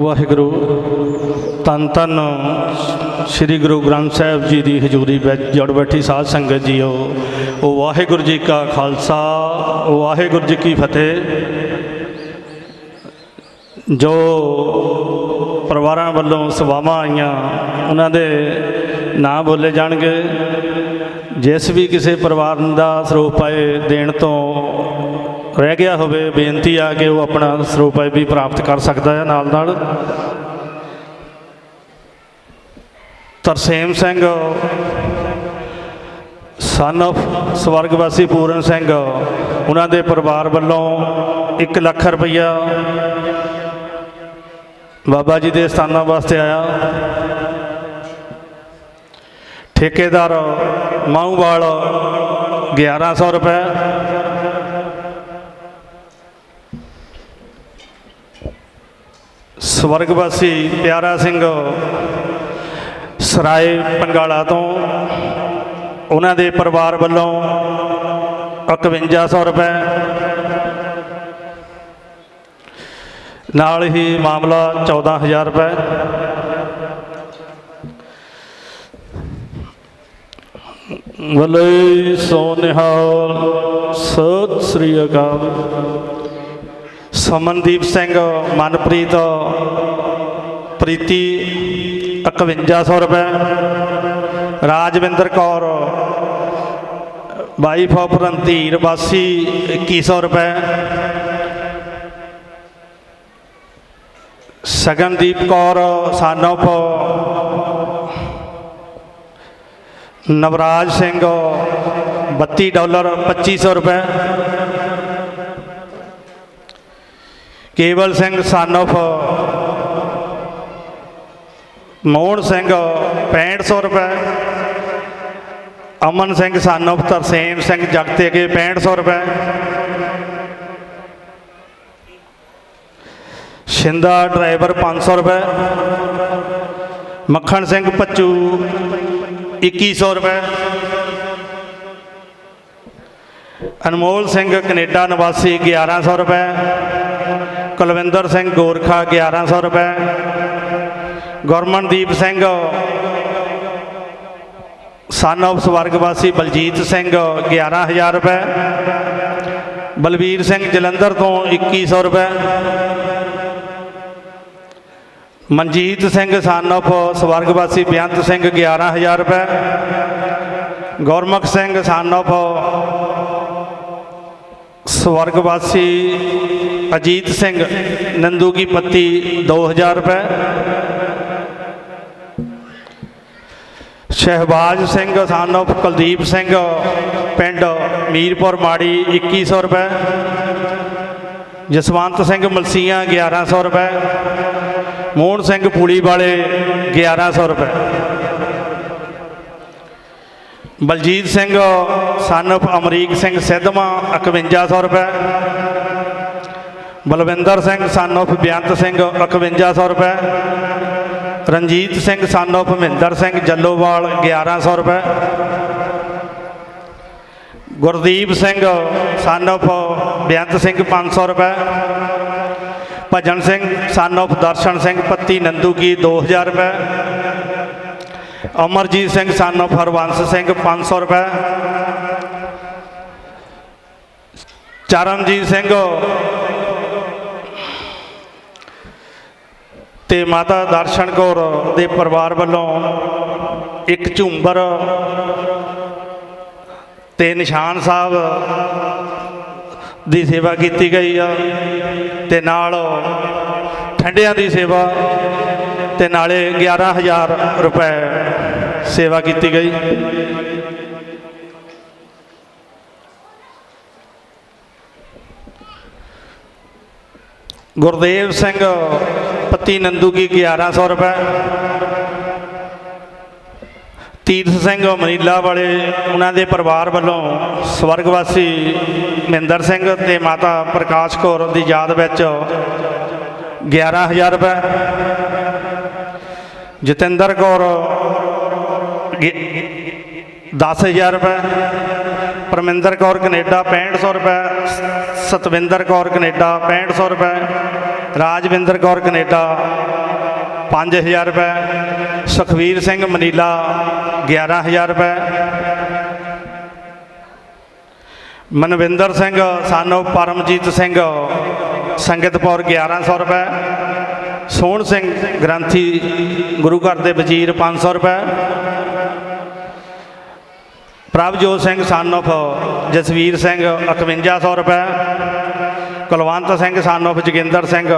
ਵਾਹਿਗੁਰੂ ਤਨ ਤਨ ਸ੍ਰੀ ਗੁਰੂ ਗ੍ਰੰਥ ਸਾਹਿਬ ਜੀ ਦੀ ਹਜ਼ੂਰੀ ਵਿੱਚ ਜੜ ਬੈਠੀ ਸਾਧ ਸੰਗਤ ਜੀਓ। ਉਹ ਵਾਹਿਗੁਰੂ ਜੀ ਕਾ ਖਾਲਸਾ ਵਾਹਿਗੁਰੂ ਜੀ ਕੀ ਫਤਿਹ। ਜੋ ਪਰਿਵਾਰਾਂ ਵੱਲੋਂ ਸੇਵਾਵਾਂ ਆਈਆਂ, ਉਹਨਾਂ ਦੇ ਨਾਂ ਬੋਲੇ ਜਾਣਗੇ। ਜਿਸ ਵੀ ਕਿਸੇ ਪਰਿਵਾਰ ਦਾ ਸਰੂਪ ਪਾਏ ਦੇਣ ਤੋਂ ਰਹਿ ਗਿਆ ਹੋਵੇ, ਬੇਨਤੀ ਆ ਕਿ ਉਹ ਆਪਣਾ ਸਰੂਪ ਵੀ ਪ੍ਰਾਪਤ ਕਰ ਸਕਦਾ ਹੈ ਨਾਲ ਨਾਲ। ਤਰਸੇਮ ਸਿੰਘ ਸਨ of ਸਵਰਗਵਾਸੀ ਪੂਰਨ ਸਿੰਘ, ਉਹਨਾਂ ਦੇ ਪਰਿਵਾਰ ਵੱਲੋਂ 1 ਲੱਖ ਰੁਪਈਆ ਬਾਬਾ ਜੀ ਦੇ ਸਥਾਨਾਂ ਵਾਸਤੇ ਆਇਆ। ਠੇਕੇਦਾਰ ਮਾਹੂਵਾਲ 1100 ਰੁਪਏ। ਸਵਰਗਵਾਸੀ ਪਿਆਰਾ ਸਿੰਘ ਸਰਾਏ ਪੰਗਾਲਾ ਤੋਂ ਉਹਨਾਂ ਦੇ ਪਰਿਵਾਰ ਵੱਲੋਂ 5100 ਰੁਪਏ ਨਾਲ ਹੀ ਮਾਮਲਾ 14000 ਰੁਪਏ। ਵਲੇ ਸੋਨਿਹਾਲ ਸਤਿ ਸ੍ਰੀ ਅਕਾਲ। ਸਮਨਦੀਪ ਸਿੰਘ, ਮਨਪ੍ਰੀਤ, ਪ੍ਰੀਤੀ 5100 ਰੁਪਏ, ਰਾਜਵਿੰਦਰ ਕੌਰ ਵਾਈਫ ਆਫ ਰਣਧੀਰ ਵਾਸੀ 2100 ਰੁਪਏ, Sagandeep Kaur son of Navraj Singh 32 dollar 2500 ਰੁਪਏ ਕੇਵਲ ਸਿੰਘ son of ਮੋਹਨ ਸਿੰਘ 6500 ਰੁਪਏ ਅਮਨ ਸਿੰਘ son of ਤਰਸੇਮ ਸਿੰਘ ਜਗਤੇ ਕੇ 6500 ਰੁਪਏ ਸ਼ਿੰਦਾ ਡਰਾਈਵਰ 500 ਰੁਪਏ ਮੱਖਣ ਸਿੰਘ ਪੱਚੂ 2100 ਰੁਪਏ ਅਨਮੋਲ ਸਿੰਘ ਕੈਨੇਡਾ ਨਿਵਾਸੀ 1100 ਰੁਪਏ ਕੁਲਵਿੰਦਰ ਸਿੰਘ ਗੋਰਖਾ 1100 ਰੁਪਏ। ਗੁਰਮਨਦੀਪ ਸਿੰਘ ਸਨ of ਸਵਰਗਵਾਸੀ ਬਲਜੀਤ ਸਿੰਘ 11000 ਰੁਪਏ। ਬਲਵੀਰ ਸਿੰਘ ਜਲੰਧਰ ਤੋਂ 2100 ਰੁਪਏ। ਮਨਜੀਤ ਸਿੰਘ ਸਨ of ਸਵਰਗਵਾਸੀ ਬੇਅੰਤ ਸਿੰਘ 11000 ਰੁਪਏ। ਗੁਰਮੁਖ ਸਿੰਘ ਸਨ of ਸਵਰਗਵਾਸੀ ਅਜੀਤ ਸਿੰਘ ਨੰਦੂ ਕੀ ਪੱਤੀ 2000 ਰੁਪਏ। ਸ਼ਹਿਬਾਜ਼ ਸਿੰਘ ਸਨ of ਕੁਲਦੀਪ ਸਿੰਘ, ਪਿੰਡ ਮੀਰਪੁਰ ਮਾੜੀ 2100 ਰੁਪਏ। ਜਸਵੰਤ ਸਿੰਘ ਮਲਸੀਆਂ 1100 ਰੁਪਏ। ਮੋਹਨ ਸਿੰਘ ਪੂਲੀ ਵਾਲੇ 1100 ਰੁਪਏ। ਬਲਜੀਤ ਸਿੰਘ son of ਅਮਰੀਕ ਸਿੰਘ ਸਿੱਧਵਾਂ 5100 ਰੁਪਏ। ਬਲਵਿੰਦਰ ਸਿੰਘ son of ਬੇਅੰਤ ਸਿੰਘ 5100 ਰੁਪਏ। ਰਣਜੀਤ ਸਿੰਘ son of ਮਹਿੰਦਰ ਸਿੰਘ ਜੱਲੋਵਾਲ 1100 ਰੁਪਏ। ਗੁਰਦੀਪ ਸਿੰਘ son of ਬੇਅੰਤ ਸਿੰਘ 500 ਰੁਪਏ। ਭਜਨ ਸਿੰਘ son of ਦਰਸ਼ਨ ਸਿੰਘ ਪੱਤੀ ਨੰਦੂ ਕੀ 2000 ਰੁਪਏ। ਅਮਰਜੀਤ ਸਿੰਘ son of ਹਰਵੰਸ ਸਿੰਘ 500 ਰੁਪਏ। ਚਰਨਜੀਤ ਸਿੰਘ। ਤੇ ਮਾਤਾ ਦਰਸ਼ਨ ਕੌਰ ਦੇ ਪਰਿਵਾਰ ਵੱਲੋਂ ਇੱਕ ਝੁੰਬਰ ਤੇ ਨਿਸ਼ਾਨ ਸਾਹਿਬ ਦੀ ਸੇਵਾ ਕੀਤੀ ਗਈ ਆ ਤੇ ਨਾਲ ਠੰਡਿਆਂ ਦੀ ਸੇਵਾ ਤੇ ਨਾਲੇ 11000 ਰੁਪਏ ਸੇਵਾ ਕੀਤੀ ਗਈ। ਗੁਰਦੇਵ ਸਿੰਘ ਪਤੀ ਨੰਦੂ ਕੀ 1100 ਰੁਪਏ। ਤੀਰਥ ਸਿੰਘ ਮਨੀਲਾ ਵਾਲੇ, ਉਹਨਾਂ ਦੇ ਪਰਿਵਾਰ ਵੱਲੋਂ ਸਵਰਗਵਾਸੀ ਮਹਿੰਦਰ ਸਿੰਘ ਤੇ ਮਾਤਾ ਪ੍ਰਕਾਸ਼ ਕੌਰ ਦੀ ਯਾਦ ਵਿੱਚ 11000 ਰੁਪਏ। ਜਤਿੰਦਰ ਕੌਰ 10000 ਰੁਪਏ। ਪਰਮਿੰਦਰ ਕੌਰ ਕੈਨੇਡਾ 6500 ਰੁਪਏ, ਸਤਵਿੰਦਰ ਕੌਰ ਕੈਨੇਡਾ 6500 ਰੁਪਏ, ਰਾਜਵਿੰਦਰ ਕੌਰ ਕੈਨੇਡਾ 5000 ਰੁਪਏ, ਸੁਖਵੀਰ ਸਿੰਘ ਮਨੀਲਾ 11000 ਰੁਪਏ, ਮਨਵਿੰਦਰ ਸਿੰਘ, ਸਾਨੋ ਪਰਮਜੀਤ ਸਿੰਘ, ਸੰਗਤਪੁਰ 1100 ਰੁਪਏ, ਸੋਹਣ ਸਿੰਘ ਗ੍ਰੰਥੀ ਗੁਰੂ ਘਰ ਦੇ ਵਜ਼ੀਰ 500 ਰੁਪਏ ਪ੍ਰਭਜੋਤ ਸਿੰਘ ਸਨ ਸਾਨੋਫ ਜਸਵੀਰ ਸਿੰਘ 5100 ਰੁਪਏ, ਕੁਲਵੰਤ ਸਿੰਘ ਸਨ ਸਾਨੋਫ ਜੋਗਿੰਦਰ ਸਿੰਘ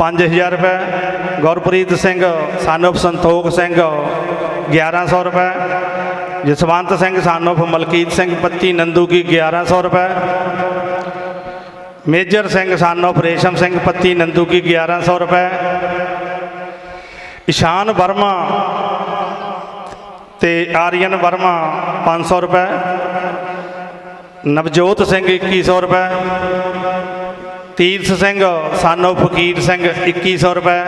5000 ਰੁਪਏ, ਗੁਰਪ੍ਰੀਤ ਸਿੰਘ ਸਨ ਸਾਨੋਫ ਸੰਤੋਖ ਸਿੰਘ 1100 ਰੁਪਏ, ਜਸਵੰਤ ਸਿੰਘ ਸਨ ਸਾਨੋਫ ਮਲਕੀਤ ਸਿੰਘ ਪੱਤੀ ਨੰਦੂ ਕੀ 1100 ਰੁਪਏ, Major Singh son son of Resham Singh ਪੱਤੀ ਨੰਦੂ ਕੀ 1100 ਰੁਪਏ ਇਸ਼ਾਨ ਵਰਮਾ ਤੇ ਆਰੀਅਨ ਵਰਮਾ 500 ਰੁਪਏ, ਨਵਜੋਤ ਸਿੰਘ 2100 ਰੁਪਏ, ਤੀਰਥ ਸਿੰਘ ਸਾਨੋ ਫਕੀਰ ਸਿੰਘ 2100 ਰੁਪਏ,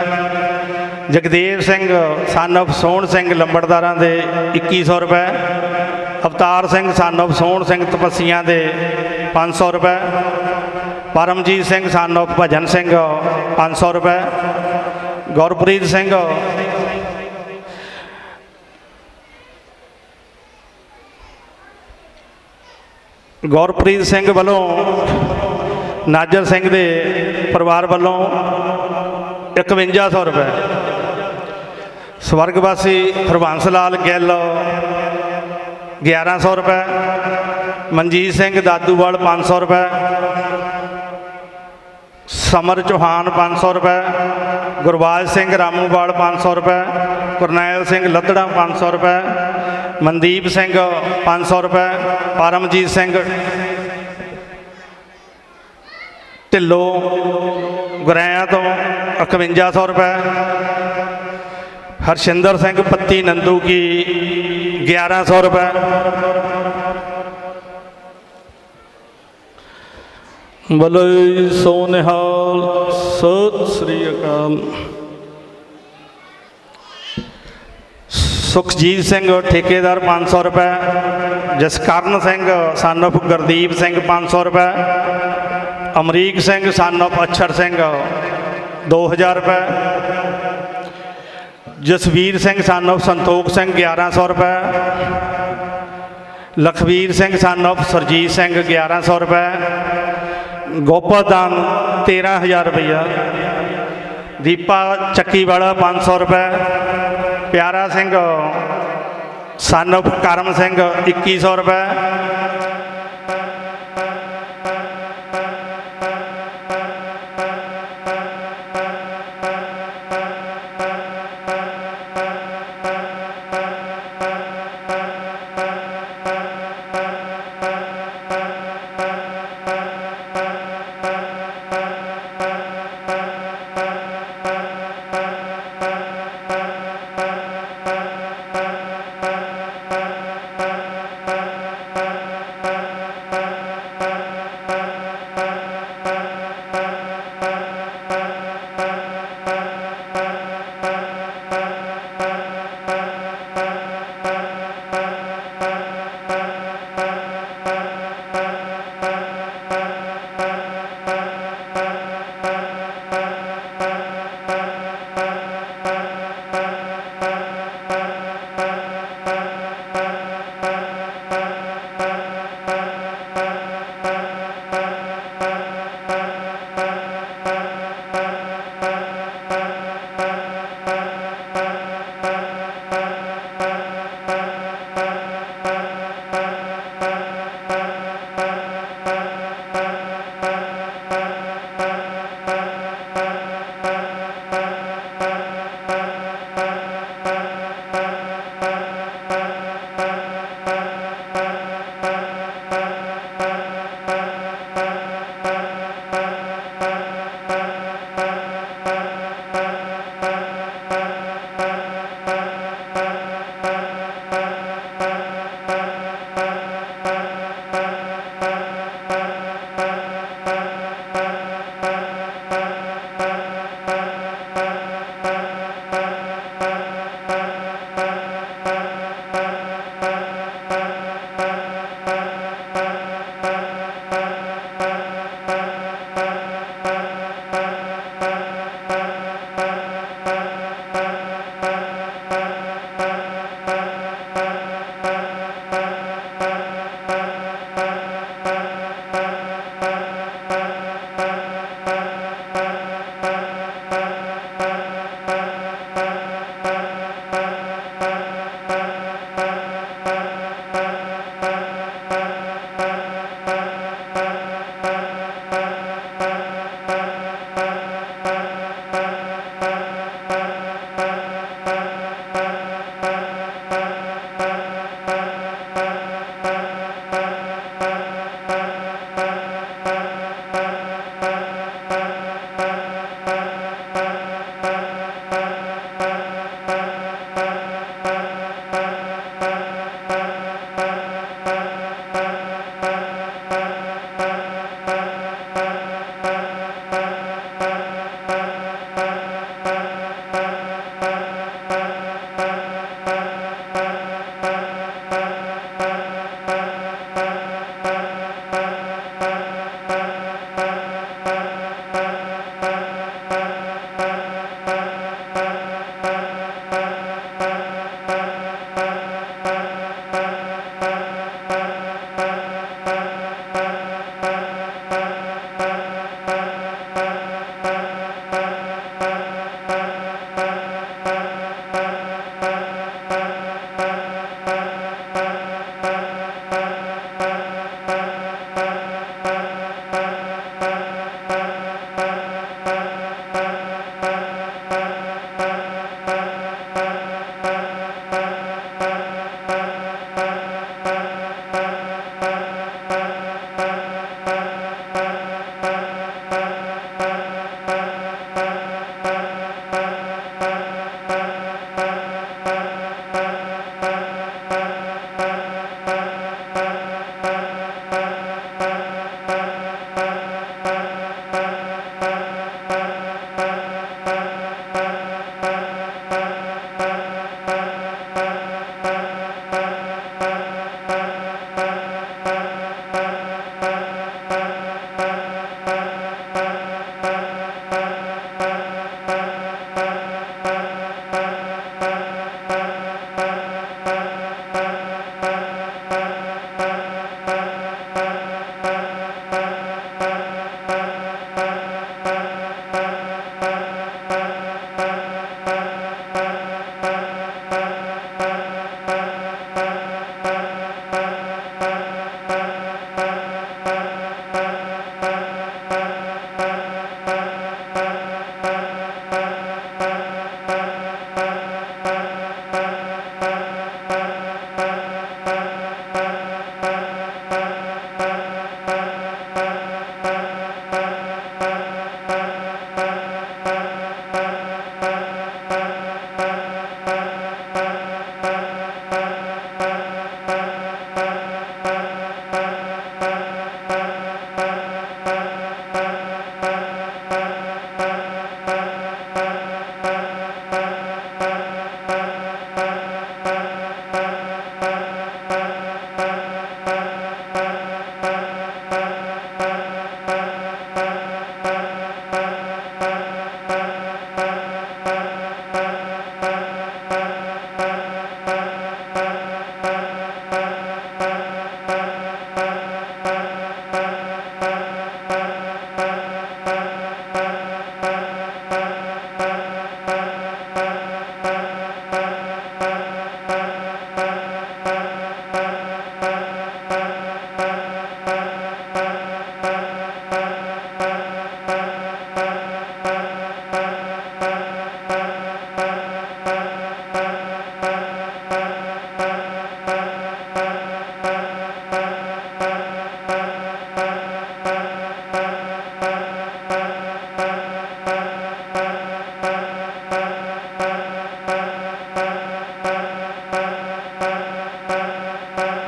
ਜਗਦੇਵ ਸਿੰਘ ਸਾਨੋ ਸੋਹਣ ਸਿੰਘ ਲੰਬੜਦਾਰਾਂ ਦੇ 2100 ਰੁਪਏ, ਅਵਤਾਰ ਸਿੰਘ ਸਾਨੋ ਸੋਹਣ ਸਿੰਘ ਤਪੱਸੀਆਂ ਦੇ 500 ਰੁਪਏ, ਪਰਮਜੀਤ ਸਿੰਘ ਸਾਨੋ ਭਜਨ ਸਿੰਘ 500 ਰੁਪਏ, ਗੁਰਪ੍ਰੀਤ ਸਿੰਘ ਗੌਰਪ੍ਰੀਤ ਸਿੰਘ ਵੱਲੋਂ ਨਾਜਰ ਸਿੰਘ ਦੇ ਪਰਿਵਾਰ ਵੱਲੋਂ 5100 ਰੁਪਏ। ਸਵਰਗਵਾਸੀ ਹਰਬੰਸ ਲਾਲ ਗਿੱਲ 1100 ਰੁਪਏ। ਮਨਜੀਤ ਸਿੰਘ ਦਾਦੂਵਾਲ 500 ਰੁਪਏ। ਸਮਰ ਚੌਹਾਨ 500 ਰੁਪਏ। ਗੁਰਬਾਜ ਸਿੰਘ ਰਾਮੂਵਾਲ 500 ਰੁਪਏ। ਕਰਨੈਲ ਸਿੰਘ ਲੱਦੜਾ 500 ਰੁਪਏ। ਮਨਦੀਪ ਸਿੰਘ 500 ਰੁਪਏ, ਪਰਮਜੀਤ ਸਿੰਘ। ਢਿੱਲੋਂ, ਗੁਰੈਆਂ ਤੋਂ 5100 ਰੁਪਏ। ਹਰਸ਼ਿੰਦਰ ਸਿੰਘ, ਪੱਤੀ ਨੰਦੂ ਕੀ 1100 ਰੁਪਏ। ਬੋਲੇ ਸੋ ਨਿਹਾਲ ਸਤਿ ਸ੍ਰੀ ਅਕਾਲ। ਸੁਖਜੀਤ ਸਿੰਘ, ਠੇਕੇਦਾਰ 500 ਰੁਪਏ, ਜਸਕਰਨ ਸਿੰਘ, son of ਗੁਰਦੀਪ ਸਿੰਘ 500 ਰੁਪਏ, ਅਮਰੀਕ ਸਿੰਘ, son of ਅਛਰ ਸਿੰਘ 2000 ਰੁਪਏ, ਜਸਵੀਰ ਸਿੰਘ, son of ਸੰਤੋਖ ਸਿੰਘ 1100 ਰੁਪਏ, ਲਖਵੀਰ ਸਿੰਘ, son of ਸਰਜੀਤ ਸਿੰਘ 1100 ਰੁਪਏ ਗੋਪਾਦਾਨ 13000 ਰੁਪਇਆ ਦੀਪਾ ਚੱਕੀ ਵਾਲਾ 500 ਰੁਪਏ ਪਿਆਰਾ ਸਿੰਘ son of ਕਰਮ ਸਿੰਘ 2100 ਰੁਪਏ।